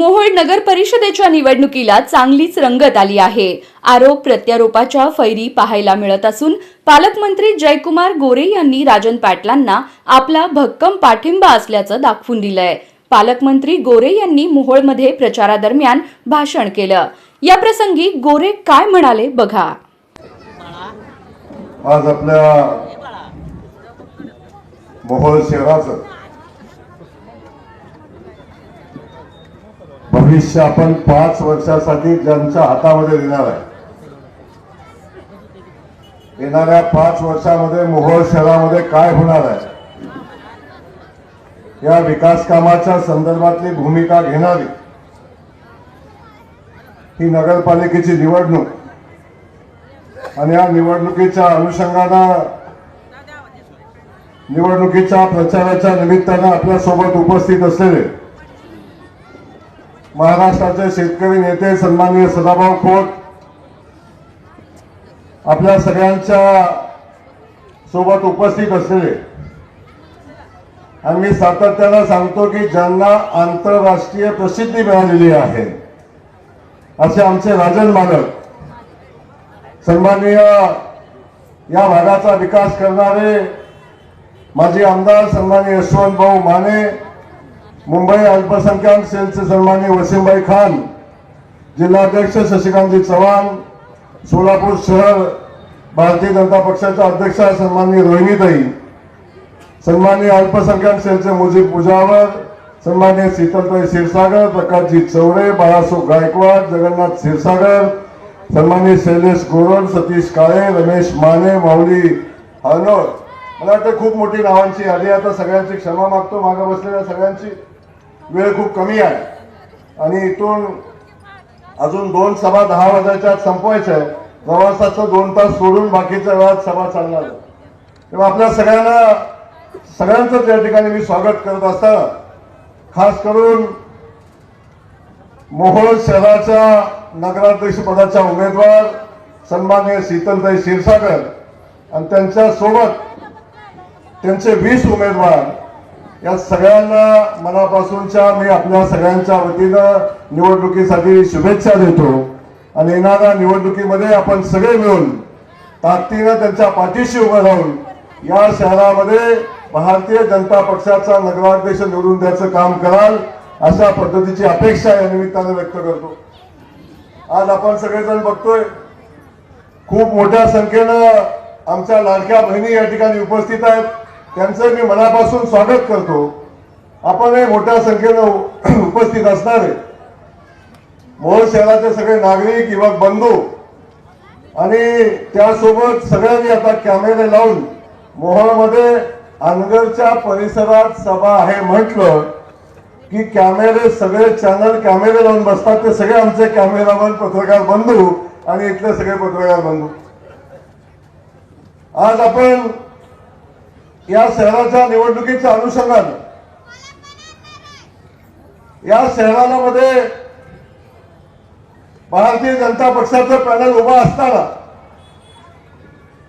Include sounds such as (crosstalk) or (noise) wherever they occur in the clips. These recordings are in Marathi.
मोहोळ नगर परिषदेच्या निवडणुकीला चांगलीच रंगत आली आहे. आरोप प्रत्यारोपाच्या फैरी पाहायला मिळत असून पालकमंत्री जयकुमार गोरे यांनी राजन पाटलांना आपला भक्कम पाठिंबा असल्याचं दाखवून दिलंय. पालकमंत्री गोरे यांनी मोहोळमध्ये प्रचारादरम्यान भाषण केलं. या प्रसंगी गोरे काय म्हणाले बघा. आज आपल्या मोहोळ शहराचं भविष्य आपण पाच वर्षासाठी ज्यांच्या हातामध्ये देणार आहे. येणाऱ्या पाच वर्षामध्ये मोहोळ शहरामध्ये काय होणार आहे? या विकास कामाच्या संदर्भातली भूमिका घेणारी ही नगरपालिकेची निवडणूक. आणि या निवडणुकीच्या अनुषंगानं निवडणुकीच्या प्रचाराच्या निमित्तानं आपल्यासोबत उपस्थित असलेले महाराष्ट्राचे शेतकरी नेते सन्माननीय सदाभाऊ खोत आपल्या सगळ्यांच्या सोबत उपस्थित असलेले. आणि मी सातत्यानं सांगतो की ज्यांना आंतरराष्ट्रीय प्रसिद्धी मिळालेली आहे असे आमचे राजन मालक सन्माननीय या भागाचा विकास करणारे माजी आमदार सन्माननीय यशवंत भाऊ माने मुंबई अल्पसंख्याक सेलचे सन्मान्य वसीमभाई खान जिल्हाध्यक्ष शशिकांतजी चव्हाण सोलापूर शहर भारतीय जनता पक्षाच्या अध्यक्षा सन्मान्य रोहिणीताई सन्मान्य अल्पसंख्याक सेलचे मुजीब पुजावर सन्मान्य शीतलताई क्षीरसागर प्रकाशजी चौरे बाळासो गायकवाड जगन्नाथ क्षीरसागर सन्मान्य शैलेश गोरड सतीश काळे रमेश माने माऊली हनोर मला वाटतं खूप मोठी नावांची यादी आता सगळ्यांची क्षमा मागतो. मागं बसलेल्या सगळ्यांची वेळ खूप कमी आहे. आणि इथून अजून दोन सभा दहा वाजायच्या आत संपवायच्या आहे. प्रवासाचं दोन तास सोडून बाकीच्या वेळात सभा चालणार तेव्हा आपल्या सगळ्यांना सगळ्यांचंच या ठिकाणी मी स्वागत करत असताना खास करून मोहोळ शहराच्या नगराध्यक्ष पदाच्या उमेदवार सन्माननीय शीतलताई क्षीरसागर आणि त्यांच्यासोबत त्यांचे वीस उमेदवार या सगळ्यांना मनापासूनच्या मी आपल्या सगळ्यांच्या वतीनं निवडणुकीसाठी शुभेच्छा देतो. आणि येणाऱ्या निवडणुकीमध्ये आपण सगळे मिळून ताकदीनं त्यांच्या पाठीशी उभं राहून या शहरामध्ये भारतीय जनता पक्षाचा नगराध्यक्ष निवडून द्यायचं काम कराल अशा पद्धतीची अपेक्षा या निमित्तानं व्यक्त करतो. आज आपण सगळेजण बघतोय खूप मोठ्या संख्येनं आमच्या लाडक्या बहिणी या ठिकाणी उपस्थित आहेत. त्यांचं मी मनापासून स्वागत करतो. आपणही मोठ्या संख्येनं (clears throat) उपस्थित असणारे मोहोळ शहराचे सगळे नागरिक युवक बंधू आणि त्यासोबत सगळ्यांनी आता कॅमेरे लावून मोहोळमध्ये अनगरच्या परिसरात सभा आहे म्हटलं की कॅमेरे सगळे चॅनल कॅमेरे लावून बसतात. ते सगळे आमचे कॅमेरामन पत्रकार बंधू आणि इथले सगळे पत्रकार बंधू. आज आपण या शहराच्या निवडणुकीच्या अनुषंगानं या शहराला मध्ये भारतीय जनता पक्षाचं पॅनल उभा असताना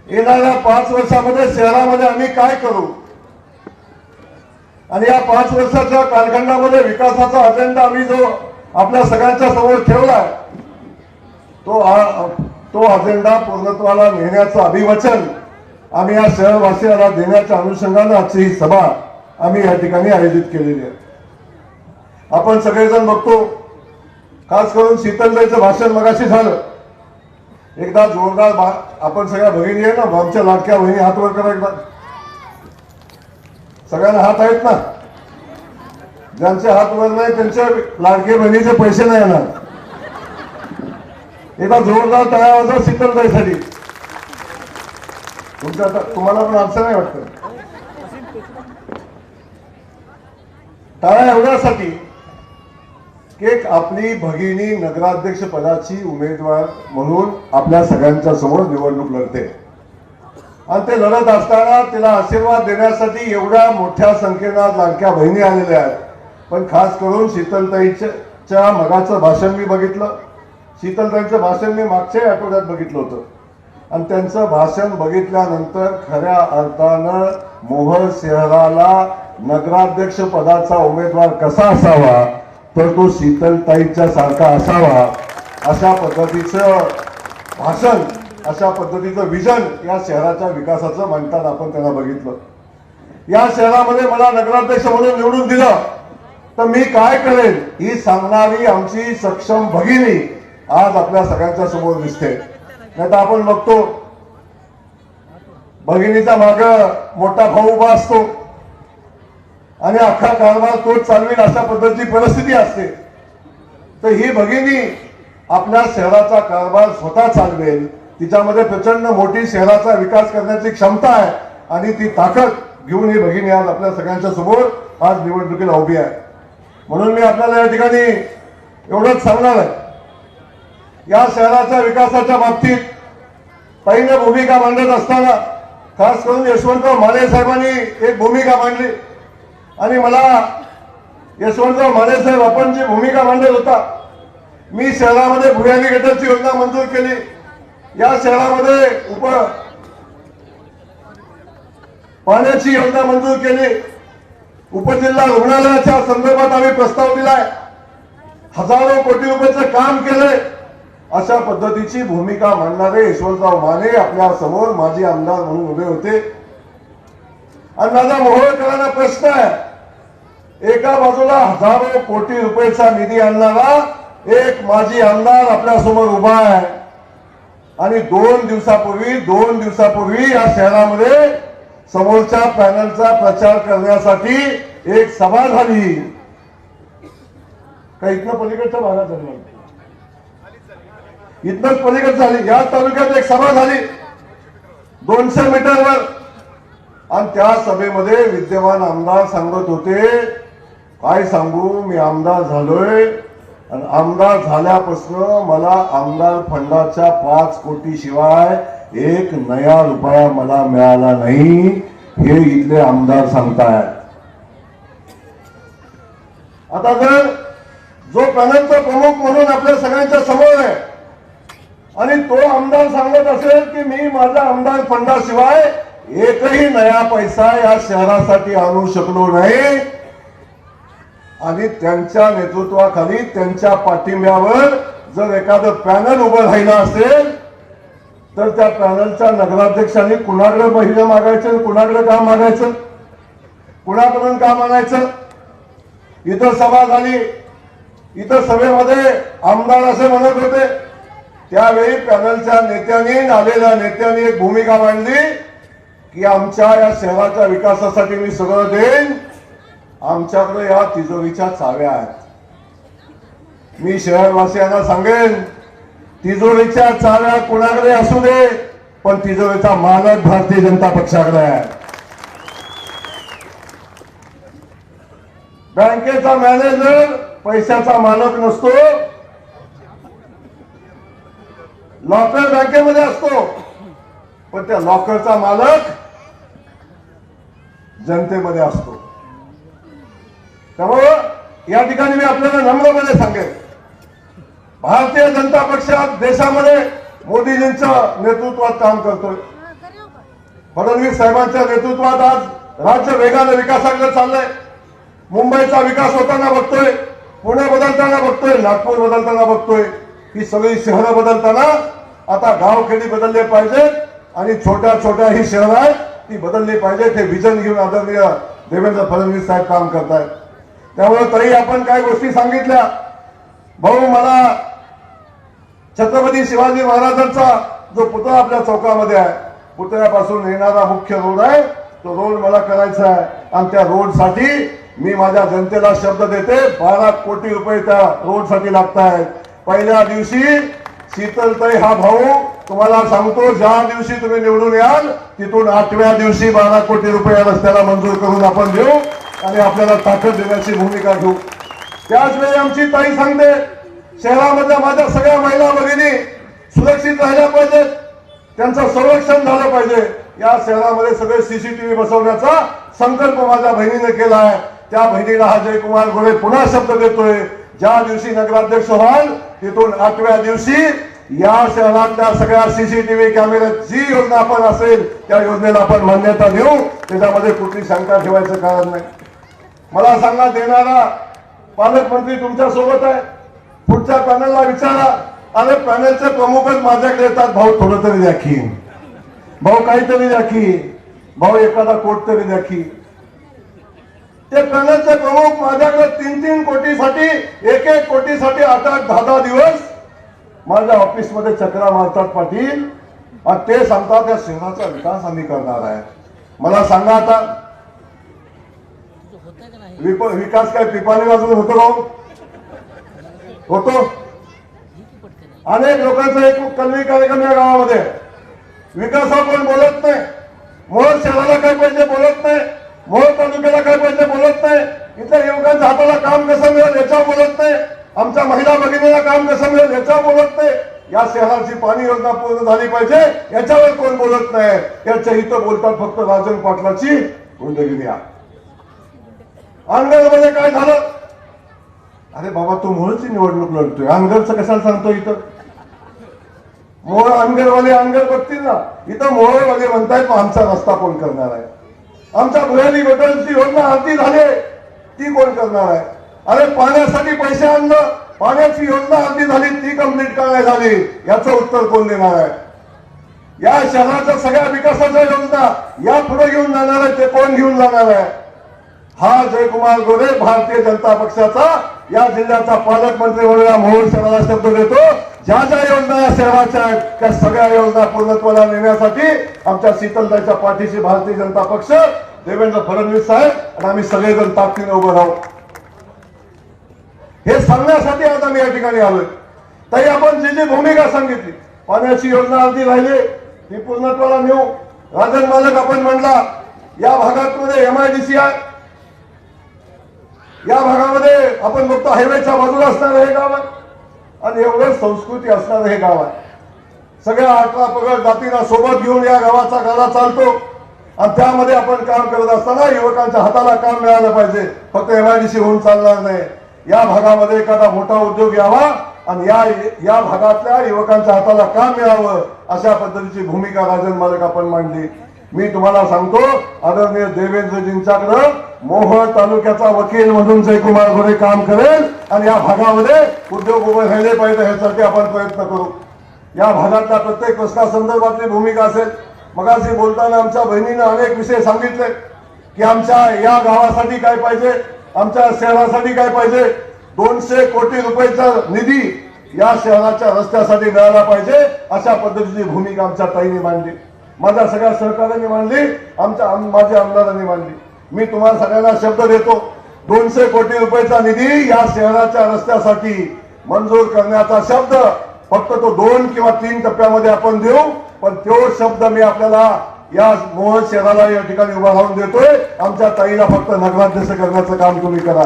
येणाऱ्या पाच वर्षामध्ये शहरामध्ये आम्ही काय करू? आणि या पाच वर्षाच्या कालखंडामध्ये विकासाचा अजेंडा आम्ही जो आपल्या सगळ्यांच्या समोर ठेवलाय तो आ- तो अजेंडा पूर्णत्वाला नेण्याचं अभिवचन आम्ही या शहरवासियाला देण्याच्या अनुषंगानं आजची ही सभा आम्ही या ठिकाणी आयोजित केलेली आहे. आपण सगळेजण बघतो खास करून शीतलताईचं भाषण मगाशी झालं. एकदा जोरदार आपण सगळ्या भगिनी आहे ना आमच्या लाडक्या बहिणी हात वर करा एकदा. सगळ्यांना हात आहेत ना? ज्यांचे हात वर नाही त्यांच्या लाडके बहिणीचे पैसे नाही येणार. एकदा जोरदार तळ्या वाजवा तुमचं आता- तुम्हाला पण आमचं नाही वाटतं. टाळा एवढ्यासाठी की एक आपली भगिनी नगराध्यक्ष पदाची उमेदवार म्हणून आपल्या सगळ्यांच्या समोर निवडणूक लढते. आणि ते लढत असताना तिला आशीर्वाद देण्यासाठी एवढ्या मोठ्या संख्येनं आज लाडक्या बहिणी आलेल्या आहेत. पण खास करून शीतलताईच्या मगाचं भाषण मी बघितलं. शीतलताईंचं भाषण मी मागच्या आठवड्यात बघितलं होतं. आणि त्यांचं भाषण बघितल्यानंतर खऱ्या अर्थानं मोहर शहराला नगराध्यक्ष पदाचा उमेदवार कसा असावा तर तो शीतलताईच्या सारखा असावा अशा पद्धतीचं भाषण अशा पद्धतीचं विजन या शहराच्या विकासाचं म्हणतात आपण त्यांना बघितलं. या शहरामध्ये मला नगराध्यक्ष म्हणून निवडून दिलं तर मी काय करेन? ही सांगणारी आमची सक्षम भगिनी आज आपल्या सगळ्यांच्या समोर दिसते. नाही तर आपण बघतो भगिनीचा माग मोठा भाऊ उभा असतो. आणि अख्खा कारभार तोच चालवेल अशा पद्धतीची परिस्थिती असते. तर ही भगिनी आपल्या शहराचा कारभार स्वतः चालवेल. तिच्यामध्ये प्रचंड मोठी शहराचा विकास करण्याची क्षमता आहे. आणि ती ताकद घेऊन ही भगिनी आज आपल्या सगळ्यांच्या समोर आज निवडणुकीला उभी आहे. म्हणून मी आपल्याला या ठिकाणी एवढंच सांगणार आहे. या शहराच्या विकासाच्या बाबतीत पहिले भूमिका मांडत असताना खास करून यशवंतराव माने साहेबांनी एक भूमिका मांडली. आणि मला यशवंतराव माने साहेब आपण जी भूमिका मांडत होता मी शहरामध्ये भुयारी गटाची योजना मंजूर केली. या शहरामध्ये उप पाण्याची योजना मंजूर केली. उपजिल्हा रुग्णालयाच्या संदर्भात आम्ही प्रस्ताव दिलाय. हजारो कोटी रुपयाचं काम केलंय. अशा पद्धतीची भूमिका मांडणारे यशवंतराव माने आपल्यासमोर माजी आमदार म्हणून उभे होते. आणि दादा मोहोळकरांना प्रश्न आहे. एका बाजूला हजारो कोटी रुपयेचा निधी आणणारा एक माजी आमदार आपल्यासमोर उभा आहे. आणि दोन दिवसापूर्वी दोन दिवसापूर्वी या शहरामध्ये समोरच्या पॅनलचा प्रचार करण्यासाठी एक सभा झाली. का इथनं पलीकडच्या भागात झाली इथनच पलीकडे झाली. या तालुक्यात एक सभा झाली. दोनशे मीटरवर. आणि त्या सभेमध्ये विद्यमान आमदार सांगत होते काय सांगू मी आमदार झालोय. आणि आमदार झाल्यापासून मला आमदार फंडाच्या पाच कोटी शिवाय एक नया रुपया मला मिळाला नाही. हे इथले आमदार सांगतायत. आता जर जो पॅनलचा प्रमुख म्हणून आपल्या सगळ्यांच्या समोर आहे आणि तो आमदार सांगत असेल की मी माझ्या आमदार फंडाशिवाय एकही नया पैसा या शहरासाठी आणू शकलो नाही. आणि त्यांच्या नेतृत्वाखाली त्यांच्या पाठिंब्यावर जर एखादं पॅनल उभं राहिलं असेल तर त्या पॅनलच्या नगराध्यक्षांनी कुणाकडे महिला मागायचं आणि कुणाकडे काम मागायचं? कुणाकडून काम मागायचं इथं सभा झाली. इथं सभेमध्ये आमदार असे म्हणत होते त्यावेळी पॅनलच्या नेत्यांनी आलेल्या नेत्यांनी एक भूमिका मांडली की आमच्या या शहराच्या विकासासाठी मी सगळं देईन. आमच्याकडे या तिजोरीच्या चाव्या आहेत. मी शहरवासियांना सांगेन तिजोरीच्या चाव्या कुणाकडे असू दे पण तिजोरीचा मालक भारतीय जनता पक्षाकडे आहे. बँकेचा मॅनेजर पैशाचा मालक नसतो. लॉकर बँकेमध्ये असतो. पण त्या लॉकरचा मालक जनतेमध्ये असतो. त्यामुळं या ठिकाणी मी आपल्याला नम्रपणे सांगेन. भारतीय जनता पक्षात देशामध्ये मोदीजींच्या नेतृत्वात काम करतोय. फडणवीस साहेबांच्या नेतृत्वात आज राज्य वेगाने विकासाकडे चाललंय. मुंबईचा विकास होताना बघतोय पुणे बदलताना बघतोय नागपूर बदलताना बघतोय. ही सगळी शहरं बदलताना आता गावखेडी बदलले पाहिजेत आणि छोट्या छोट्या ही शहरं आहेत ती बदलली पाहिजेत. हे विजन घेऊन आदरणीय देवेंद्र फडणवीस साहेब काम करतायत. त्यामुळे तरी आपण काय गोष्टी सांगितल्या. भाऊ मला छत्रपती शिवाजी महाराजांचा जो पुतळा आपल्या चौकामध्ये आहे पुतळ्यापासून येणारा मुख्य रोड आहे तो रोड मला करायचा आहे. आणि त्या रोडसाठी मी माझ्या जनतेला शब्द देते बारा कोटी रुपये त्या रोडसाठी लागत आहेत पहिल्या दिवशी शीतलताई हा भाऊ तुम्हाला सांगतो ज्या दिवशी तुम्ही निवडून याल तिथून आठव्या दिवशी बारा कोटी रुपये रस्त्याला मंजूर करून आपण देऊ आणि आपल्याला ताकद देण्याची भूमिका घेऊ. त्याच वेळी आमची ताई सांगते शहरामधल्या माझ्या सगळ्या महिला भगिनी सुरक्षित राहिल्या पाहिजेत त्यांचं संरक्षण झालं पाहिजे. या शहरामध्ये सगळे सीसीटीव्ही बसवण्याचा संकल्प माझ्या बहिणीने केला आहे. त्या बहिणीला हा जयकुमार गोरे पुन्हा शब्द देतोय. ज्या दिवशी नगराध्यक्ष व्हाल तिथून आठव्या दिवशी या शहरातल्या सगळ्या सीसीटीव्ही कॅमेऱ्यात जी योजना आपण असेल त्या योजनेला आपण मान्यता देऊ. त्याच्यामध्ये कुठली शंका ठेवायचं कारण नाही. मला सांगा देणारा पालकमंत्री तुमच्यासोबत आहे. पुढच्या पॅनलला विचारा. अरे पॅनलचे प्रमुखच माझ्याकडे येतात. भाऊ थोडं तरी द्या की. भाऊ काहीतरी द्या की. भाऊ एखादा कोट तरी द्या की. ते पॅनलचे प्रमुख माझ्याकडे तीन तीन कोटीसाठी एक एक कोटीसाठी आठ आठ दहा दहा दिवस माझ्या ऑफिसमध्ये चक्रा मारतात पाटील. आणि ते सांगतात त्या शहराचा विकास आम्ही करणार आहे. मला सांगा आता. विकास काय पिपाणी बाजून होतो का हो? होतो. अनेक लोकांचा एक कलमी कार्यक्रम या गावामध्ये. विकासावर बोलत नाही. मोहोळ शहराला काय पाहिजे बोलत नाही. मोहोळ तालुक्याला काय पैसे बोलत नाही. इथल्या युवकांच्या हाताला काम कसं मिळेल याच्यावर बोलत नाही. आमच्या महिला भगिनीला काम कसं मिळेल याच्यावर बोलत नाही. या शहराची पाणी योजना पूर्ण झाली पाहिजे याच्यावर कोण बोलत नाही. याच्या इथं बोलतात फक्त राजन पाटलाची गुंडगिरी आहे काय झालं? अरे बाबा तू मोहळची निवडणूक लढतोय. अंगणचं कशाला सांगतो इथं? मोहळ अंगणवाले अंगण बघतील ना इथं मोहळवाले म्हणतायत आमचा रस्ता कोण करणार आहे? आमच्या भुयारी गटांची योजना हाती झाली. ती कोण करणार आहे? अरे पाण्यासाठी पैसे आणलं. पाण्याची योजना हाती झाली ती कंप्लीट काय झाली? याचं उत्तर कोण देणार आहे? या शहराच्या सगळ्या विकासाच्या योजना या पुढे घेऊन जाणार आहे ते कोण घेऊन जाणार आहे? हा जयकुमार गोरे भारतीय जनता पक्षाचा या जिल्ह्याचा पालकमंत्री म्हणून या मोहोळ शहराला शब्द देतो. ज्या ज्या योजना या आहेत त्या सगळ्या योजना पूर्णत्वाला नेण्यासाठी आमच्या शीतलताईच्या पाठीशी भारतीय जनता पक्ष देवेंद्र फडणवीस साहेब आणि आम्ही सगळेजण ताकदीने उभं राहू. हे सांगण्यासाठी आज आम्ही या ठिकाणी आलोय. ताई आपण जी जी भूमिका सांगितली पाण्याची योजना अर्धी राहिली ती पूर्णत्वाला नेऊ. राजन मालक आपण म्हणला या भागात एम आय डी सी आहे. या भागामध्ये आपण बघतो हायवेच्या बाजूला असणार हे गाव आहे आणि एवढं संस्कृती असणारं हे गाव आहे. सगळ्या अठरा पगड जातीला सोबत घेऊन या गावाचा गाडा चालतो. आणि त्यामध्ये आपण काम करत असताना युवकांच्या हाताला काम मिळालं पाहिजे. फक्त एमआयडीसी होऊन चालणार नाही. या भागामध्ये एखादा मोठा उद्योग यावा आणि या या भागातल्या युवकांच्या हाताला काम मिळावं अशा पद्धतीची भूमिका राजन मालक आपण मांडली. मी तुम्हाला सांगतो आदरणीय देवेंद्रजींच्याकडं मोहोळ तालुक्याचा वकील म्हणून जयकुमार गोरे काम करेल आणि या भागामध्ये उद्योग उभे राहिले पाहिजे ह्यासाठी आपण प्रयत्न करू. या भागातल्या प्रत्येक प्रश्नासंदर्भातली भूमिका असेल. मगाशी बोलताना आमच्या बहिणीनं अनेक विषय सांगितले की आमच्या या गावासाठी काय पाहिजे आमच्या शहरासाठी काय पाहिजे दोनशे कोटी रुपयाचा निधी या शहराच्या रस्त्यासाठी मिळाला पाहिजे अशा पद्धतीची भूमिका आमच्या ताईने मांडली. माझ्या सगळ्या सहकार्याने मांडली आमच्या माझ्या आमदारांनी मांडली मी तुम्हाला सगळ्यांना शब्द देतो दोनशे कोटी रुपयाचा निधी या शहराच्या रस्त्यासाठी मंजूर करण्याचा शब्द फक्त तो दोन किंवा तीन टप्प्यामध्ये आपण देऊ पण तो शब्द मी आपल्याला या मोहन शहराला या ठिकाणी उभा राहून देतोय. आमच्या ताईला फक्त नगराध्यक्ष करण्याचं काम तुम्ही करा.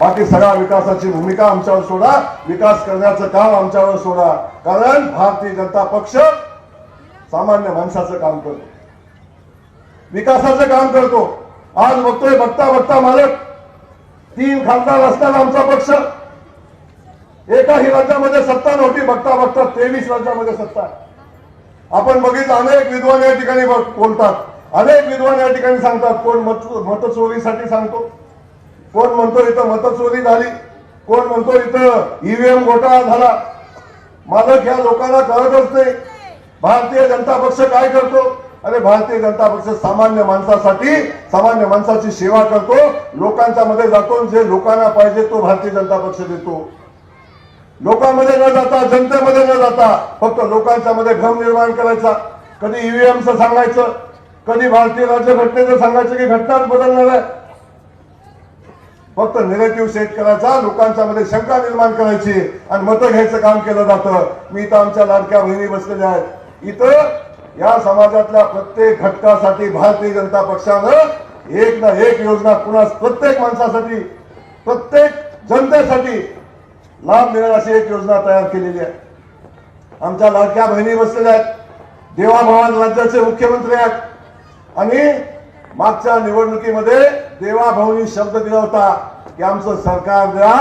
बाकी सगळ्या विकासाची भूमिका आमच्यावर सोडा. विकास करण्याचं काम आमच्यावर सोडा. कारण भारतीय जनता पक्ष सामान्य माणसाचं काम करतो. विकासाचं काम करतो. आज बघतोय बघता बघता मालक तीन खासदार असताना आमचा पक्ष. एकाही राज्यामध्ये सत्ता नव्हती बघता बघता तेवीस राज्यामध्ये सत्ता. आपण बघितलं अनेक विद्वान या ठिकाणी बघ- बोलतात. अनेक विद्वान या ठिकाणी सांगतात कोण मत मतचोरीसाठी सांगतो. कोण म्हणतो इथं मतचोरी झाली कोण म्हणतो इथं ईव्हीएम घोटाळा झाला. मालक या लोकांना कळतच नाही. भारतीय जनता पक्ष काय करतो? अरे भारतीय जनता पक्ष सामान्य माणसासाठी सामान्य माणसाची सेवा करतो. लोकांच्या मध्ये जातो जे लोकांना पाहिजे तो भारतीय जनता पक्ष देतो. लोकांमध्ये न जाता जनतेमध्ये न जाता फक्त लोकांच्या मध्ये भ्रम निर्माण करायचा. कधी ईव्हीएमचं सांगायचं कधी भारतीय राज्यघटनेचं सांगायचं की घटनाच बदलणार आहे. फक्त निगेटिव्ह सेट करायचा लोकांच्या मध्ये शंका निर्माण करायची आणि मतं घ्यायचं काम केलं जातं. मी इथं आमच्या लाडक्या बहिणी बसलेल्या आहेत. इथं या समाजातल्या प्रत्येक घटकासाठी भारतीय जनता पक्षानं एक ना एक योजना पुन्हा प्रत्येक माणसासाठी प्रत्येक जनतेसाठी लाभ मिळेल अशी एक योजना तयार केलेली आहे. आमच्या लाडक्या बहिणी बसलेल्या आहेत देवाभवान राज्याचे मुख्यमंत्री आहेत आणि मागच्या निवडणुकीमध्ये देवाभाऊनी शब्द दिला होता की आमचं सरकार द्या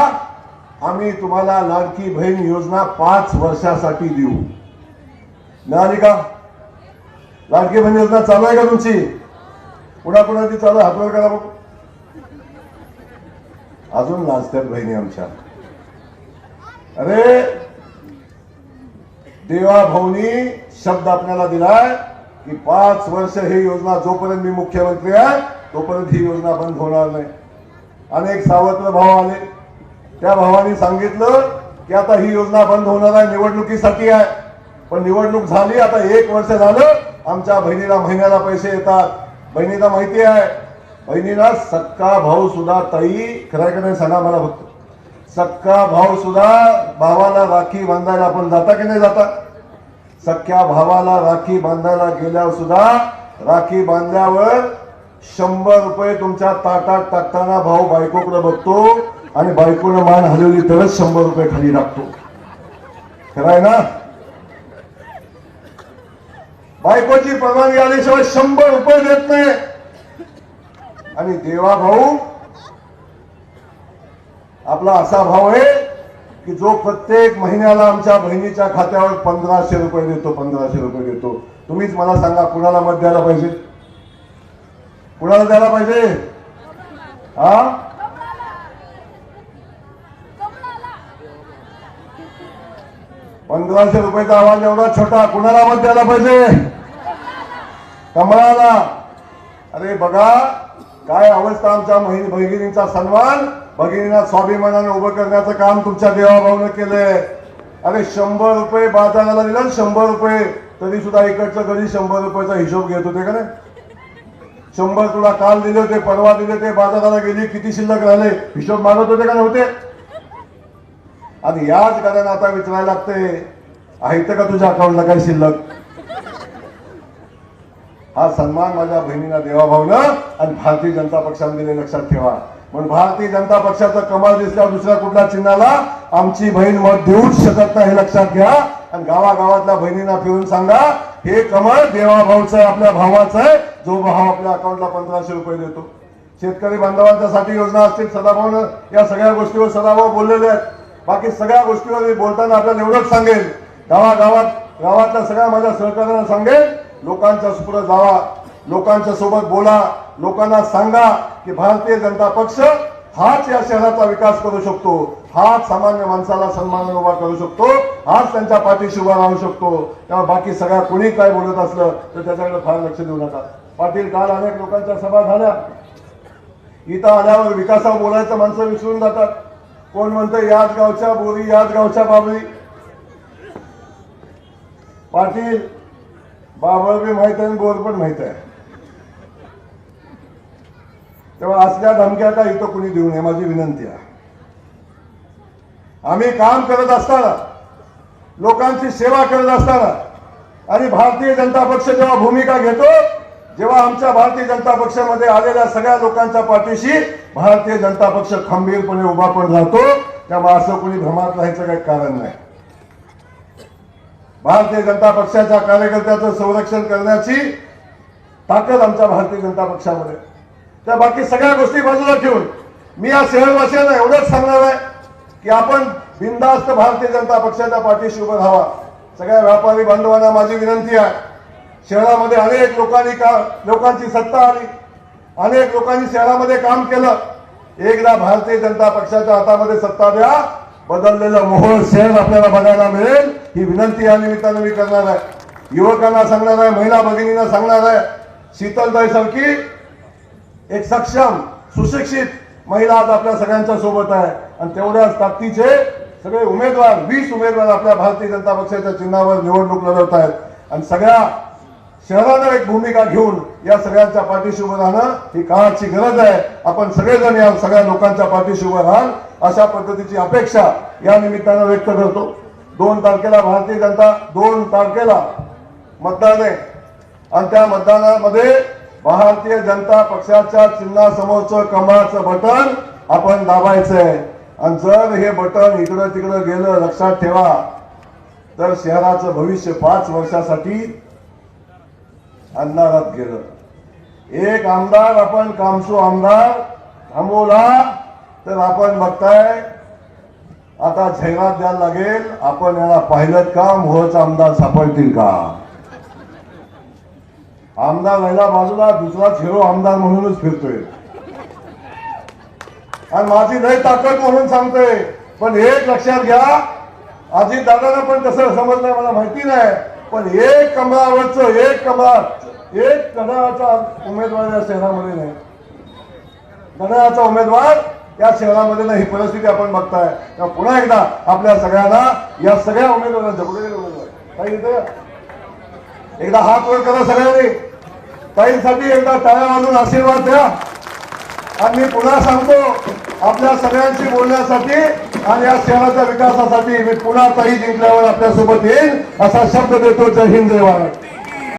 आम्ही तुम्हाला लाडकी बहीण योजना पाच वर्षासाठी देऊ. मिळाली का लाडकी बहीण योजना चालू आहे का तुमची? पुन्हा पुन्हा ती चालू हातवर करा बघू. अजून लाजतात बहिणी आमच्या. अरे देवा भाऊनी शब्द आपल्याला दिलाय की पाच वर्ष ही योजना जोपर्यंत मी मुख्यमंत्री आहे तोपर्यंत ही योजना बंद होणार नाही. अनेक सावत्र भाव आले. त्या भावाने सांगितलं की आता ही योजना बंद होणार आहे निवडणुकीसाठी आहे. पण निवडणूक झाली आता एक वर्ष झालं आमच्या बहिणीला महिन्याला पैसे येतात. बहिणीला माहिती आहे बहिणीला सक्का भाऊ सुद्धा ताई खरं की नाही सांगा मला फक्त. सक्का भाऊ सुद्धा भावाला राखी बांधायला आपण जाता की नाही जाता? सख्या भावाला राखी बांधायला गेल्यावर सुद्धा राखी बांधल्यावर शंभर रुपये तुमच्या ताटात टाकताना भाऊ बायकोकडे बघतो आणि बायकोनं मान हलवली तरच शंभर रुपये खाली टाकतो खरं आहे ना? बायकोची परवानगी आल्याशिवाय शंभर रुपये देत नाही. आणि देवा भाऊ आपला असा भाव आहे की जो प्रत्येक महिन्याला आमच्या बहिणीच्या खात्यावर पंधराशे रुपये देतो पंधराशे रुपये देतो. तुम्हीच मला सांगा कुणाला मत द्यायला पाहिजे? कुणाला द्यायला पाहिजे? हा? पंधराशे रुपयाचा आवाज एवढा छोटा कुणाला मत द्यायला पाहिजे? कमळाला. अरे बघा काय अवस्था आमच्या भगिनींचा सन्मान. भगिनींना स्वाभिमानाने उभं करण्याचं काम तुमच्या देवाभाऊनं केलंय. अरे शंभर रुपये बाजाराला दिला शंभर रुपये. तरी सुद्धा इकडच्या घरी शंभर रुपयाचा हिशोब घेत होते का नाही? शंभर तुला काल दिले होते परवा दिले ते बाजाराला गेली किती शिल्लक राहिले? हिशोब मागत होते का नव्हते? आणि याच कारण आता विचारायला लागते आहे का तुझ्या अकाउंटला काय शिल्लक? हा सन्मान माझ्या बहिणीला देवाभावनं आणि भारतीय जनता पक्षाने दिले लक्षात ठेवा. म्हणून भारतीय जनता पक्षाचं कमळ दिसल्यावर दुसऱ्या कुठल्या चिन्हाला आमची बहीण मत देऊच शकत नाही हे लक्षात घ्या. आणि गावागावातल्या बहिणींना फिरून सांगा हे कमळ देवाभाऊचं आहे आपल्या भावाचं आहे. जो भाव आपल्या अकाउंटला पंधराशे रुपये देतो. शेतकरी बांधवांच्यासाठी योजना असतील सदाभाऊन या सगळ्या गोष्टीवर सदाभाऊ बोललेले आहेत. बाकी सगळ्या गोष्टीवर मी बोलताना आपल्याला एवढंच सांगेल गावागावात गावातल्या सगळ्या माझ्या सहकार्यांना सांगेल लोकांच्या सुपुढं जावा लोकांच्या सोबत बोला लोकांना सांगा की भारतीय जनता पक्ष हाच या शहराचा विकास करू शकतो हाच सामान्य माणसाला सन्मान उभा करू शकतो हाच त्यांच्या पाठीशी उभा राहू शकतो. त्यामुळे बाकी सगळ्या कोणी काय बोलत असलं तर त्याच्याकडे फार लक्ष देऊ नका. पाटील काल अनेक लोकांच्या सभा झाल्या. इथं आल्यावर विकासावर बोलायचं माणसं विसरून जातात. कोण म्हणतं याच गावच्या बोरी याच गावच्या बाबरी? पाटील बाबळ बी माहीत आहे आणि पण माहीत आहे. तेव्हा असल्या धमक्या का इथं कुणी देऊ नये माझी विनंती आहे. आम्ही काम करत असताना लोकांची सेवा करत असताना आणि भारतीय जनता पक्ष जेव्हा भूमिका घेतो जेव्हा आमच्या भारतीय जनता पक्षामध्ये आलेल्या सगळ्या लोकांच्या पाठीशी भारतीय जनता पक्ष खंबीरपणे उभा पण राहतो त्यामुळे असं कोणी भ्रमात राहायचं काही कारण नाही. भारतीय जनता पक्षाच्या कार्यकर्त्याचं संरक्षण करण्याची ताकद आमच्या भारतीय जनता पक्षामध्ये. त्या बाकी सगळ्या गोष्टी बाजूला ठेवून मी या शहरवासियांना एवढंच सांगणार आहे की आपण बिंदास्त भारतीय जनता पक्षाच्या पाठीशी उभं राहावा. सगळ्या व्यापारी बांधवांना माझी विनंती आहे. शहरामध्ये अनेक लोकांनी का लोकांची सत्ता आली. अनेक लोकांनी शहरामध्ये काम केलं. एकदा भारतीय जनता पक्षाच्या हातामध्ये सत्ता द्या बदललेलं मोहोळ शहर आपल्याला बघायला मिळेल. ही विनंती या निमित्तानं मी करणार आहे. युवकांना सांगणार आहे महिला भगिनींना सांगणार आहे शीतलताई सारखी एक सक्षम सुशिक्षित महिला आज आपल्या सगळ्यांच्या सोबत आहे. आणि तेवढ्याच ताकदीचे सगळे उमेदवार वीस उमेदवार आपल्या भारतीय जनता पक्षाच्या चिन्हावर निवडणूक लढवत आहेत. आणि सगळ्या शहरानं एक भूमिका घेऊन या सगळ्यांच्या पाठीशी उभं राहणं ही काळाची गरज आहे. आपण सगळेजण या सगळ्या लोकांच्या पाठीशी उभं राहाल. अशा पद्धतीची अपेक्षा या निमित्तानं व्यक्त करतो. दोन तारखेला भारतीय जनता दोन तारखेला मतदान आहे आणि त्या मतदानामध्ये भारतीय जनता पक्षाच्या चिन्हासमोरचं कमळाचं बटन आपण दाबायचंय. आणि जर हे बटन इकडं तिकडं गेलं लक्षात ठेवा. तर शहराचं भविष्य पाच वर्षासाठी अंधारात गेलं. एक आमदार आपण कामसू आमदार थांबवला. तर आपण बघताय आता झैरात द्यायला लागेल. आपण याला पाहिलं का मोहच आमदार सापडतील का? आमदार राहिला बाजूला दुसरा हिरो आमदार म्हणूनच फिरतोय. आणि माझी नाही ताकद म्हणून सांगतोय पण एक लक्षात घ्या अजित दादांना पण कसं समजलंय मला माहिती नाही पण एक कमळावरचं एक कमळात एक गणाचा उमेदवार या शहरामध्ये नाही. गणाचा उमेदवार या शहरामध्ये ना ही परिस्थिती आपण बघताय. तेव्हा पुन्हा एकदा आपल्या सगळ्यांना या सगळ्या उमेदवारांना झगडलेले उमेदवार काही इथं एकदा हात वर करा सगळ्यांनी. ताईंसाठी एकदा टाळ्या वाजून आशीर्वाद द्या. आणि मी पुन्हा सांगतो आपल्या सगळ्यांशी बोलण्यासाठी आणि या शहराच्या विकासासाठी मी पुन्हा ताई जिंकल्यावर आपल्यासोबत येईल असा शब्द देतो. जय हिंद जय भारत.